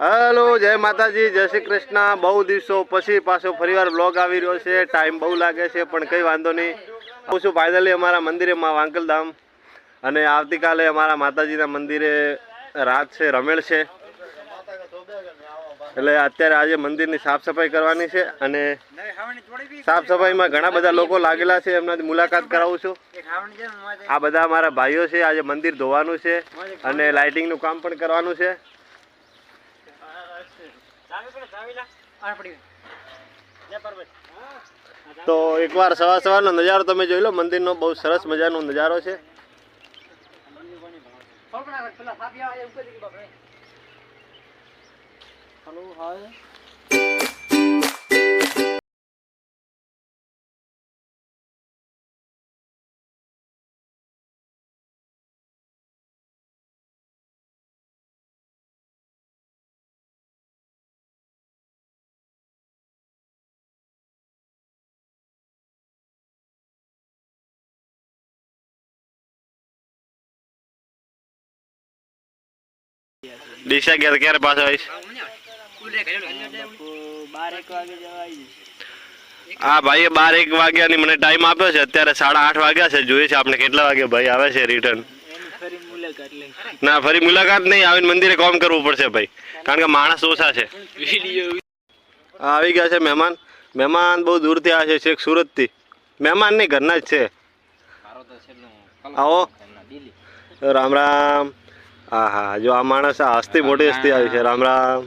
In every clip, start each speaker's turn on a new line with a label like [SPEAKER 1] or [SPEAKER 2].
[SPEAKER 1] Hello, જય માતાજી, જય શ્રી કૃષ્ણ. બહુ દિવસો પછી પાછો ફરીવાર બ્લોગ આવી રહ્યો છે. ટાઈમ બહુ લાગે છે, પણ કંઈ વાંધો નહીં. આવું છું ફાઇનલી અમારા મંદિરે માં વાંકલધામ. અને આવતીકાલે અમારા માતાજીના મંદિરે રાત છે રમેળ છે. એટલે અત્યારે આજે મંદિરની સાફ સફાઈ કરવાની છે અને સાફ સફાઈમાં ઘણા બધા લોકો લાગેલા છે. એમનાથી મુલાકાત કરાવું છું. આ બધા અમારા ભાઈઓ છે. આજે મંદિર ધોવાનું છે અને લાઇટિંગનું કામ પણ કરવાનું છે. તો એકવાર સવાર સવારનો નજારો તમે જોઈ લો. મંદિરનો બહુ સરસ મજાનો નજારો છે. ડીસા ગયા ઘેર ક્યારે પાછો આવીશ?
[SPEAKER 2] હા આવી
[SPEAKER 1] ભાઈએ બાર એક વાગ્યાની મને ટાઈમ આપ્યો છે. અત્યારે સાડા આઠ વાગ્યા છે. જોઈએ છે આપણે કેટલા વાગે ભાઈ આવે છે રિટર્ન ના, ફરી મુલાકાત નહીં. આવીને મંદિરે કોમ કરવું પડશે ભાઈ. કારણ કે માણસ ઓછા છે. આવી ગયા છે મહેમાન. મહેમાન બહુ દૂરથી આવ્યા છે છેક સુરતથી. મહેમાન નહીં, ઘરના જ છે. આવો. રામ રામ. હા હા જો આ માણસ આ હસ્તી મોટી હસ્તી આવી છે. રામ રામ.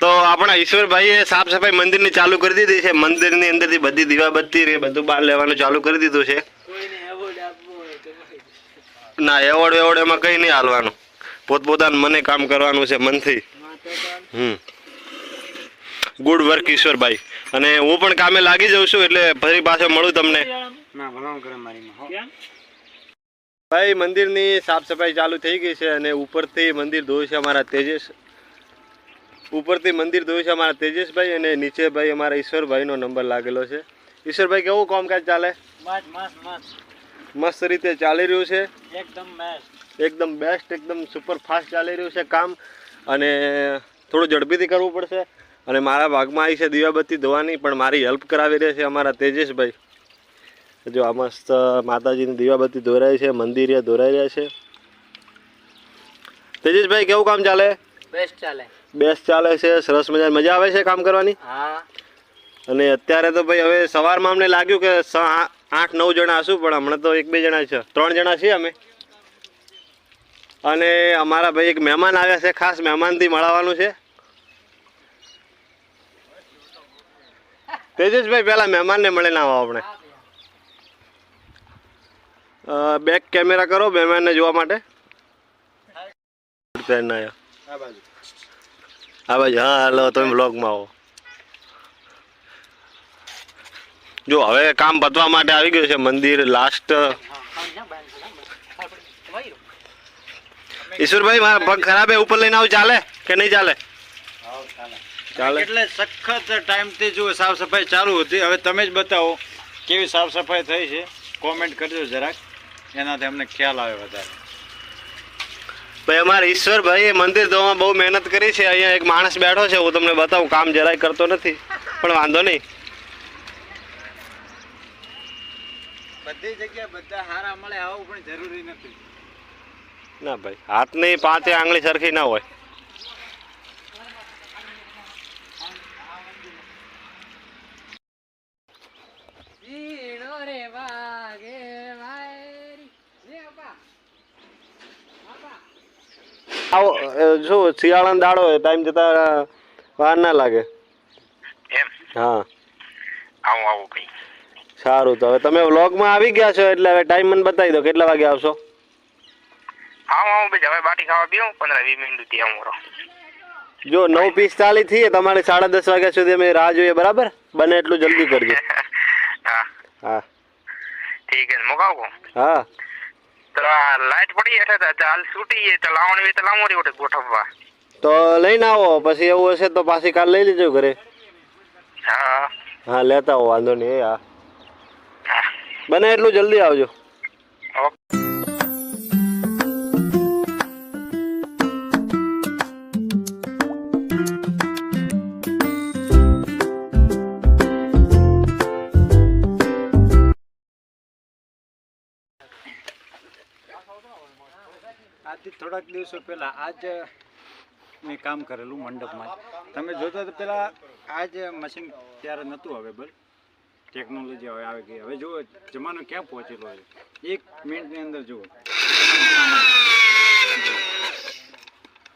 [SPEAKER 1] તો આપણા ઈશ્વરભાઈએ સાફ સફાઈ મંદિરની ચાલુ કરી દીધી છે. મંદિરની અંદરથી બધી દીવાબત્તી ને બધું બહાર લેવાનું ચાલુ કરી દીધું છે. ના એવોર્ડ એવોર્ડ એમાં કંઈ નહીં હાલવાનું. પોતપોતાનું મને કામ કરવાનું છે મનથી. હમ. ગુડ વર્ક ઈશ્વરભાઈ. અને હું પણ કામે લાગી જાઉં છું એટલે ફરી પાછો મળું તમને.
[SPEAKER 2] ના ભલામણ કરે મારી
[SPEAKER 1] ભાઈ મંદિરની સાફ સફાઈ ચાલુ થઈ ગઈ છે અને ઉપરથી મંદિર ધોયું છે અમારા તેજસ. ઉપરથી મંદિર ધોયું છે અમારા તેજસભાઈ અને નીચે ભાઈ અમારા ઈશ્વરભાઈનો નંબર લાગેલો છે. ઈશ્વરભાઈ કેવું કામકાજ ચાલે?
[SPEAKER 2] મસ્ત
[SPEAKER 1] રીતે ચાલી રહ્યું છે?
[SPEAKER 2] એકદમ બેસ્ટ
[SPEAKER 1] એકદમ બેસ્ટ એકદમ સુપર ફાસ્ટ ચાલી રહ્યું છે કામ. અને થોડું ઝડપીથી કરવું પડશે. અને મારા ભાગમાં આવી છે દીવાબત્તી ધોવાની પણ મારી હેલ્પ કરાવી રહી છે અમારા તેજસભાઈ. જો આ મસ્ત માતાજીની દીવાબત્તી દોરાય છે મંદિરે દોરાઈ રહ્યા છે. તેજેશભાઈ કેવું કામ ચાલે?
[SPEAKER 2] બેસ્ટ ચાલે.
[SPEAKER 1] બેસ્ટ ચાલે છે સરસ મજા મજા આવે છે કામ કરવાની?
[SPEAKER 2] હા.
[SPEAKER 1] અને અત્યારે તો ભાઈ હવે સવારમાં અમને લાગ્યું કે આઠ નવ જણા હશું પણ હમણાં તો એક બે જણા છે. ત્રણ જણા છીએ અમે. અને અમારા ભાઈ એક મહેમાન આવ્યા છે ખાસ મહેમાનથી મળવાનું છે. તેજસભાઈ પહેલા મહેમાનને મળીને આવો આપણે. બેક કેમેરા કરો બેમેનને જોવા માટે. પહેરીને આવ્યા હા ભાઈ હા હાલો તમે બ્લોગમાં આવો. જો હવે કામ પતવા માટે આવી ગયું છે મંદિર લાસ્ટ ઈશ્વરભાઈ મારા પગ ખરાબ હે ઉપર લઈને આવું ચાલે કે નહીં ચાલે? ચાલે.
[SPEAKER 3] એટલે સખત ટાઈમથી જો સાફ સફાઈ ચાલુ હતી હવે તમે જ બતાવો કેવી સાફ સફાઈ થઈ છે? કોમેન્ટ કરજો જરાક. એનાથી અમને ખ્યાલ આવે વધારે.
[SPEAKER 1] ભાઈ અમારે ઈશ્વરભાઈ મંદિર ધોવામાં બહુ મહેનત કરી છે. અહીંયા એક માણસ બેઠો છે. હું તમને બતાવું કામ જરાય કરતો નથી. પણ વાંધો નહીં.
[SPEAKER 3] બધી જગ્યાએ બધા હારા મળે આવું પણ જરૂરી નથી.
[SPEAKER 1] ના ભાઈ હાથની પાંચે આંગળી સરખી ના હોય.
[SPEAKER 2] રે વાગે
[SPEAKER 1] આવો શું શિયાળાનો દાડો હોય ટાઈમ જતા વાર ના લાગે.
[SPEAKER 4] એમ?
[SPEAKER 1] હા.
[SPEAKER 4] આવું આવું કઈ.
[SPEAKER 1] સારું તો હવે તમે વ્લોગમાં આવી ગયા છો એટલે હવે ટાઈમ મને બતાવી દો કેટલા વાગે આવશો?
[SPEAKER 4] આવું આવું ભાઈ હવે બાટી ખાવા બેહું પંદર વીસ મિનિટ સુધી આવું
[SPEAKER 1] જો નવ પિસ્તાલીસથી તમારે સાડા દસ વાગ્યા સુધી અમે રાહ જોઈએ બરાબર? બને એટલું જલ્દી કરજો.
[SPEAKER 4] હા.
[SPEAKER 1] હા.
[SPEAKER 4] ઠીક છે મુકાવું
[SPEAKER 1] હા.
[SPEAKER 4] લાઈટ પડી એટલે હાલ છૂટી જાય લાવવાની હોય તો લાવો રે ગોઠવવા.
[SPEAKER 1] તો લઈને આવો પછી એવું હશે તો પાછી કાલ લઈ લેજો ઘરે.
[SPEAKER 4] હા.
[SPEAKER 1] હા લેતા આવો વાંધો નહીં હા. બને એટલું જલ્દી આવજો.
[SPEAKER 4] ઓકે.
[SPEAKER 3] થોડાક દિવસો પહેલાં આ જ મેં કામ કરેલું મંડપમાં તમે જોતા તો પહેલાં આ જ મશીન ત્યારે નહોતું અવેલેબલ ટેકનોલોજી હવે આવી ગઈ. હવે જુઓ જમાનો ક્યાં પહોંચેલો છે? એક મિનિટની અંદર જુઓ.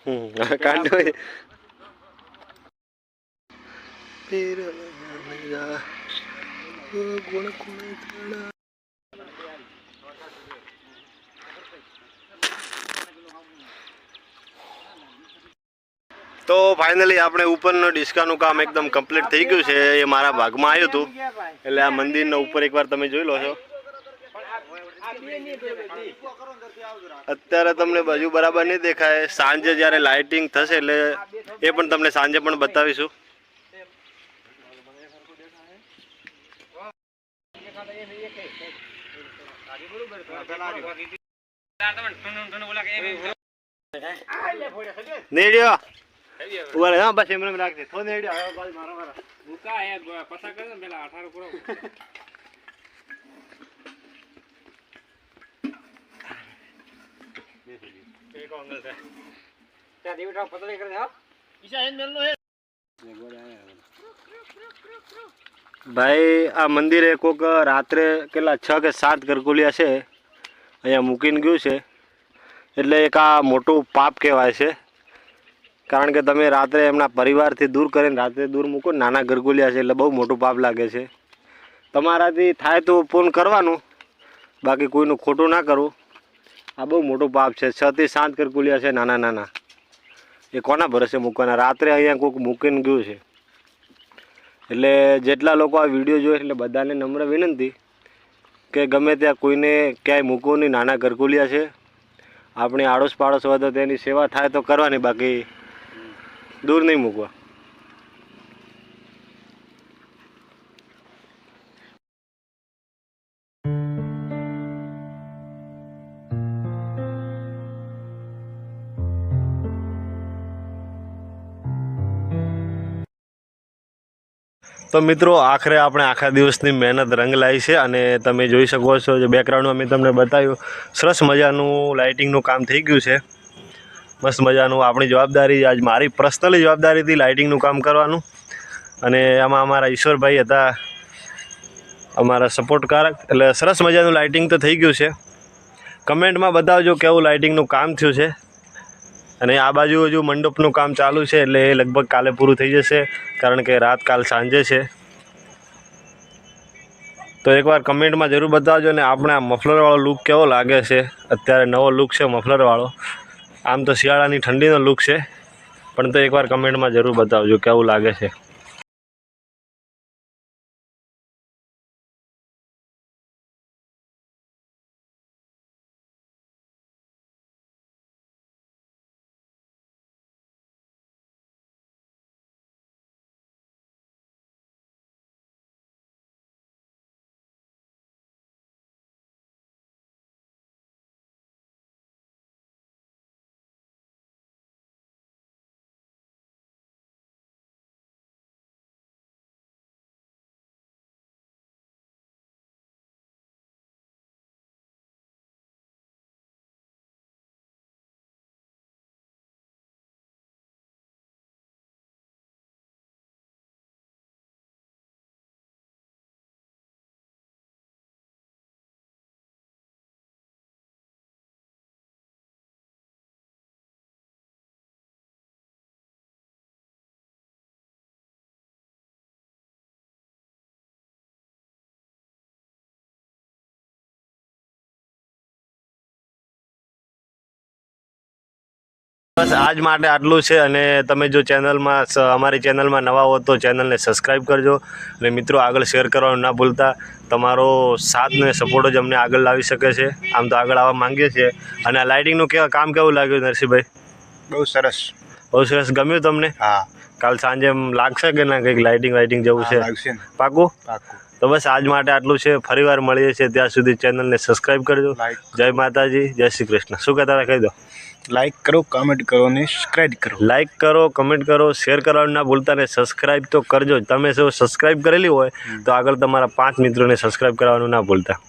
[SPEAKER 1] હમ કાંડો તો ફાઇનલી આપણે ઉપરનો ડિસ્કાનું કામ એકદમ કમ્પ્લીટ થઈ ગયું છે. એ મારા ભાગમાં આવ્યું હતું. એટલે આ મંદિરના ઉપર એકવાર તમે જોઈ લો છો. અત્યારે તમને બાજુ બરાબર નહીં દેખાય. સાંજે જ્યારે લાઇટિંગ થશે એટલે એ પણ તમને સાંજે પણ બતાવીશું. નેડિયો. ઊભા હા બસ એમને એમ રાખજે. થો નેડિયો હવે બાજુ મારો મારો. એક અંગલ છે ભાઈ આ મંદિરે કોક રાત્રે કેટલા છ કે સાત ગરગુલિયા છે. અહીંયા મૂકીને ગયું છે. એટલે એક આ મોટું પાપ કહેવાય છે. કારણ કે તમે રાત્રે એમના પરિવારથી દૂર કરીને રાત્રે દૂર મૂકો, નાના ગરગુલિયા છે એટલે બહુ મોટું પાપ લાગે છે. તમારાથી થાય તો ફોન કરવાનું, બાકી કોઈનું ખોટું ના કરવું આ બહુ મોટું પાપ છે. છ થી સાત ગરગુલિયા છે નાના નાના. એ કોના ભરોસે મૂકવાના? રાત્રે અહીંયા કોઈક મૂકીને ગયું છે. એટલે જેટલા લોકો આ વીડિયો જોવે એટલે બધાને નમ્ર વિનંતી કે ગમે ત્યાં કોઈને ક્યાંય મૂકવું નહીં. નાના ગરગુલિયા છે. આપણી આડોશ પાડોશ હોય તો તેની સેવા થાય તો કરવાની. બાકી દૂર નહીં મૂકવા. તો મિત્રો, આખરે આપણે આખા દિવસની મહેનત રંગ લાવી છે અને તમે જોઈ શકો છો જે બેકગ્રાઉન્ડમાં મેં તમને બતાવ્યું, સરસ મજાનું લાઇટિંગનું કામ થઈ ગયું છે. મસ્ત મજાનું આપણી જવાબદારી આજ મારી પર્સનલી જવાબદારીથી લાઇટિંગનું કામ કરવાનું. અને આમાં અમારા ઈશ્વરભાઈ હતા, અમારા સપોર્ટકારક એટલે સરસ મજાનું લાઇટિંગ તો થઈ ગયું છે. કમેન્ટમાં બતાવજો કેવું લાઇટિંગનું કામ થયું છે. અને આ બાજુ હજુ મંડપનું કામ ચાલુ છે, એટલે એ લગભગ કાલે પૂરું થઈ જશે, કારણ કે રાત કાલ સાંજે છે. તો એકવાર કમેન્ટમાં જરૂર બતાવજો ને આપણે આ મફલરવાળો લુક કેવો લાગે છે. અત્યારે નવો લુક છે મફલરવાળો. આમ તો શિયાળાની ઠંડીનો લુક છે. પણ તો એકવાર કમેન્ટમાં જરૂર બતાવજો, કેવું લાગે છે? બસ આજ માટે આટલું છે અને તમે જો ચેનલમાં અમારી ચેનલમાં નવા હો તો ચેનલને સબસ્ક્રાઈબ કરજો અને મિત્રો આગળ શેર કરવાનું ના ભૂલતા. તમારો સાથ ને સપોર્ટ જ અમને આગળ લાવી શકે છે. આમ તો આગળ આવવા માંગીએ છીએ. અને આ લાઇટિંગનું કેવા કામ કેવું લાગ્યું નરસિંહભાઈ?
[SPEAKER 3] બહુ સરસ.
[SPEAKER 1] બહુ સરસ. ગમ્યું તમને?
[SPEAKER 3] હા.
[SPEAKER 1] કાલ સાંજે લાગશે કે ના કંઈક લાઇટિંગ વાઇટિંગ જેવું છે? પાકું?
[SPEAKER 3] પાકું.
[SPEAKER 1] તો બસ આજ માટે આટલું છે. ફરીવાર મળીએ છીએ. ત્યાં સુધી ચેનલને સબસ્ક્રાઈબ કરજો. જય માતાજી જય શ્રી કૃષ્ણ. શું કહેતા હતા? કહી દો.
[SPEAKER 3] લાઈક કરો કમેન્ટ કરો અને સબસ્ક્રાઇબ કરો.
[SPEAKER 1] લાઈક કરો કમેન્ટ કરો શેર કરવાનું ના ભૂલતા ને સબસ્ક્રાઈબ તો કરજો. જ તમે જો સબસ્ક્રાઈબ કરેલી હોય તો આગળ તમારા પાંચ મિત્રોને સબસ્ક્રાઈબ કરવાનું ના ભૂલતા.